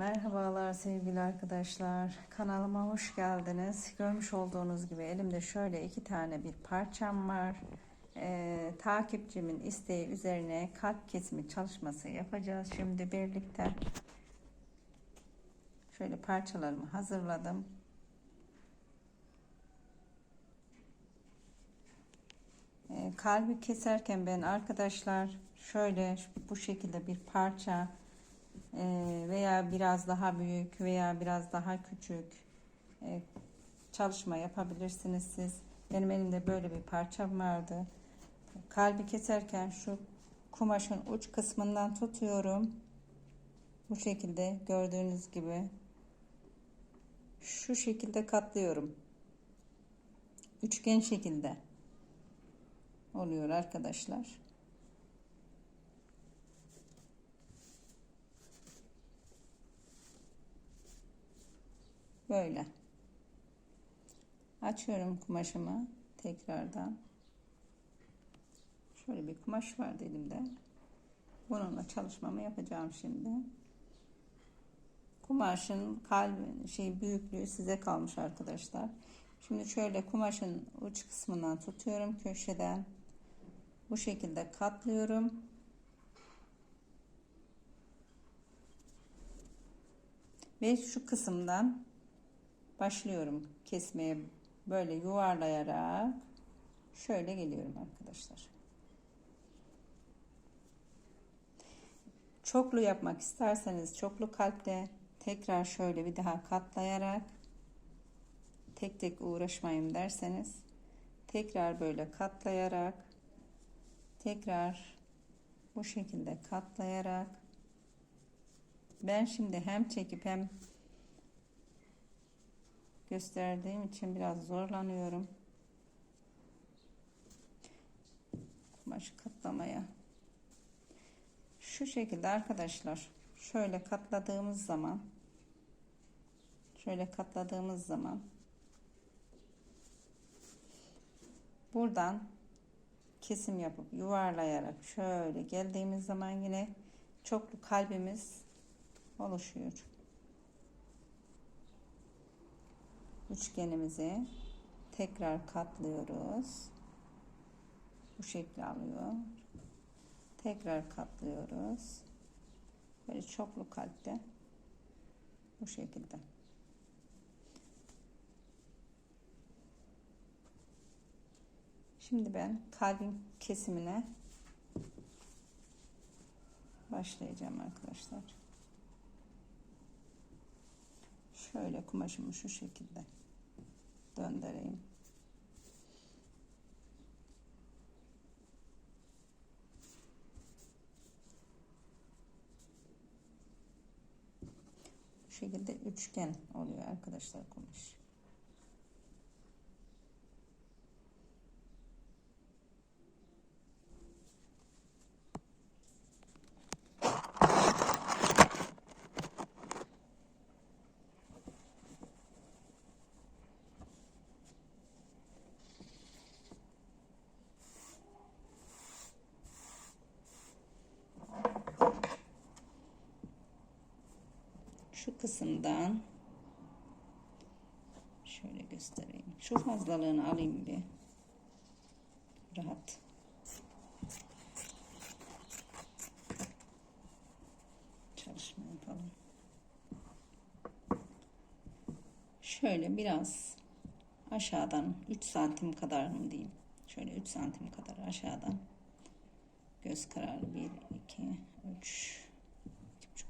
Merhabalar sevgili arkadaşlar. Kanalıma hoş geldiniz. Görmüş olduğunuz gibi elimde şöyle iki tane bir parçam var. Ee, takipçimin isteği üzerine kalp kesimi çalışması yapacağız şimdi birlikte. Şöyle parçalarımı hazırladım. Ee, kalbi keserken ben arkadaşlar şöyle bu şekilde bir parça veya biraz daha büyük veya biraz daha küçük e, çalışma yapabilirsiniz siz. Benim elimde böyle bir parçam vardı. Kalbi keserken şu kumaşın uç kısmından tutuyorum. Bu şekilde gördüğünüz gibi şu şekilde katlıyorum. Üçgen şekilde oluyor arkadaşlar. Böyle. Açıyorum kumaşımı tekrardan. Şöyle bir kumaş var elimde. Bununla çalışmamı yapacağım şimdi. Kumaşın kalbi şey büyüklüğü size kalmış arkadaşlar. Şimdi şöyle kumaşın uç kısmından tutuyorum köşeden. Bu şekilde katlıyorum. Ve şu kısımdan başlıyorum kesmeye böyle yuvarlayarak şöyle geliyorum arkadaşlar. Çoklu yapmak isterseniz çoklu kalpte tekrar şöyle bir daha katlayarak tek tek uğraşmayayım derseniz tekrar böyle katlayarak tekrar bu şekilde katlayarak ben şimdi hem çekip hem gösterdiğim için biraz zorlanıyorum. Kumaşı katlamaya. Şu şekilde arkadaşlar şöyle katladığımız zaman şöyle katladığımız zaman buradan kesim yapıp yuvarlayarak şöyle geldiğimiz zaman yine çoklu kalbimiz oluşuyor. Üçgenimizi tekrar katlıyoruz. Bu şekli alıyor. Tekrar katlıyoruz. Böyle çoklu kalpte bu şekilde. Şimdi ben kalbin kesimine başlayacağım arkadaşlar. Şöyle kumaşımı şu şekilde döndüreyim. Bu şekilde üçgen oluyor arkadaşlar kumaş. Şu kısımdan şöyle göstereyim. Şu fazlalığını alayım bir. Rahat. Çalışma yapalım. Şöyle biraz aşağıdan 3 santim kadar mı diyeyim. Şöyle 3 santim kadar aşağıdan göz kararı 1 2 3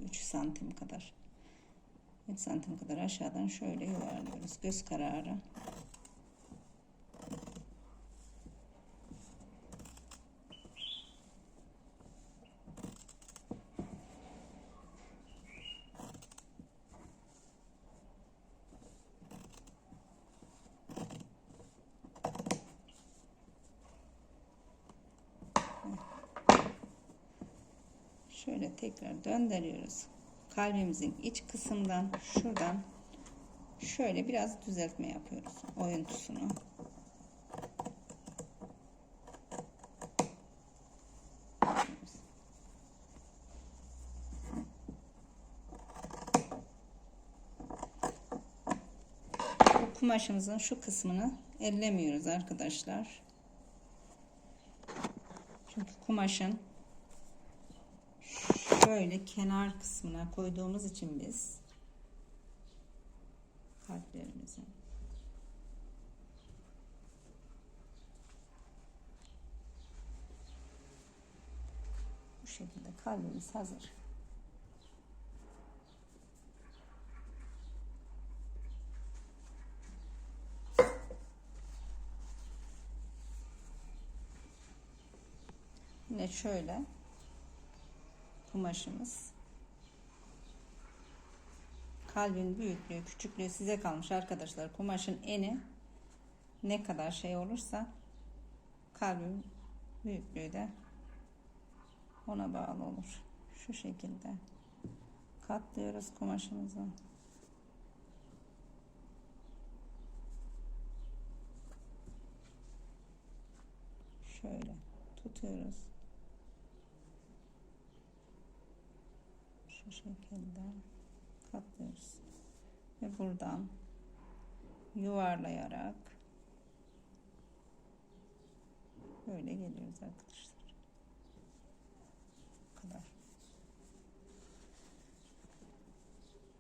3 santim kadar 3 santim kadar aşağıdan şöyle yuvarlıyoruz göz kararı. Şöyle tekrar döndürüyoruz kalbimizin iç kısımdan şuradan şöyle biraz düzeltme yapıyoruz oyuntusunu. Bu kumaşımızın şu kısmını ellemiyoruz arkadaşlar. Çünkü kumaşın şöyle kenar kısmına koyduğumuz için biz kalplerimizi bu şekilde kalbimiz hazır. Yine şöyle kumaşımız. Kalbin büyüklüğü, küçüklüğü size kalmış arkadaşlar. Kumaşın eni ne kadar şey olursa kalbin büyüklüğü de ona bağlı olur. Şu şekilde katlıyoruz kumaşımızı. Şöyle tutuyoruz. Şu şekilde katlıyoruz. Ve buradan yuvarlayarak böyle geliyoruz arkadaşlar. Bu kadar.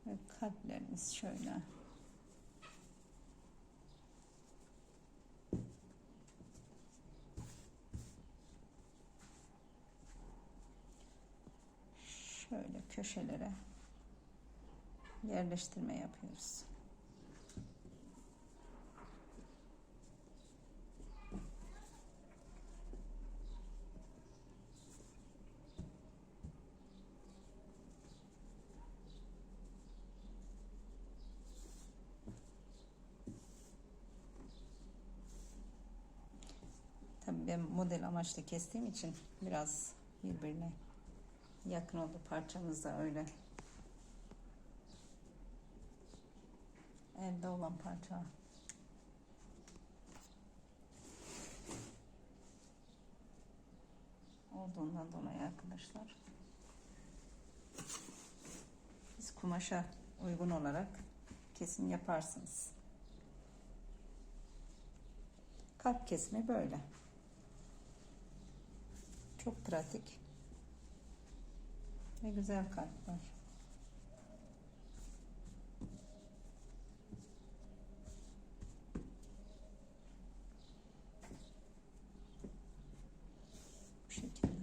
Ve kalplerimiz şöyle. şöyle köşelere yerleştirme yapıyoruz. Tabii ben model amaçlı kestiğim için biraz birbirine yakın oldu parçamız da öyle. Elde olan parça. Olduğundan dolayı arkadaşlar. Biz kumaşa uygun olarak kesim yaparsınız. Kalp kesimi böyle. Çok pratik. Ne güzel kalpler. Bu şekilde.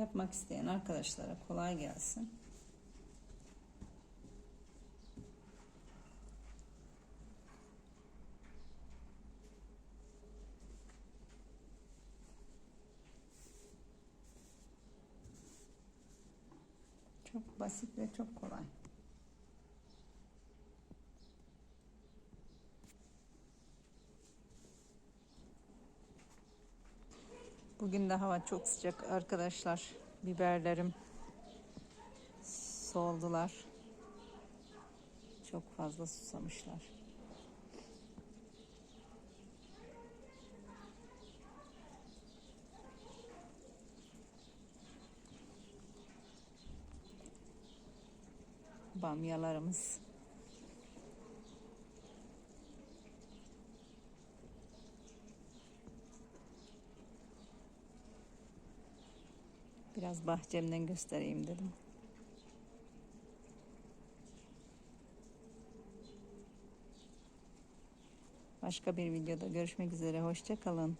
Yapmak isteyen arkadaşlara kolay gelsin. Çok basit ve çok kolay. Bugün de hava çok sıcak arkadaşlar. Biberlerim soldular. Çok fazla susamışlar. Bamyalarımız Biraz bahçemden göstereyim dedim. Başka bir videoda görüşmek üzere. Hoşçakalın.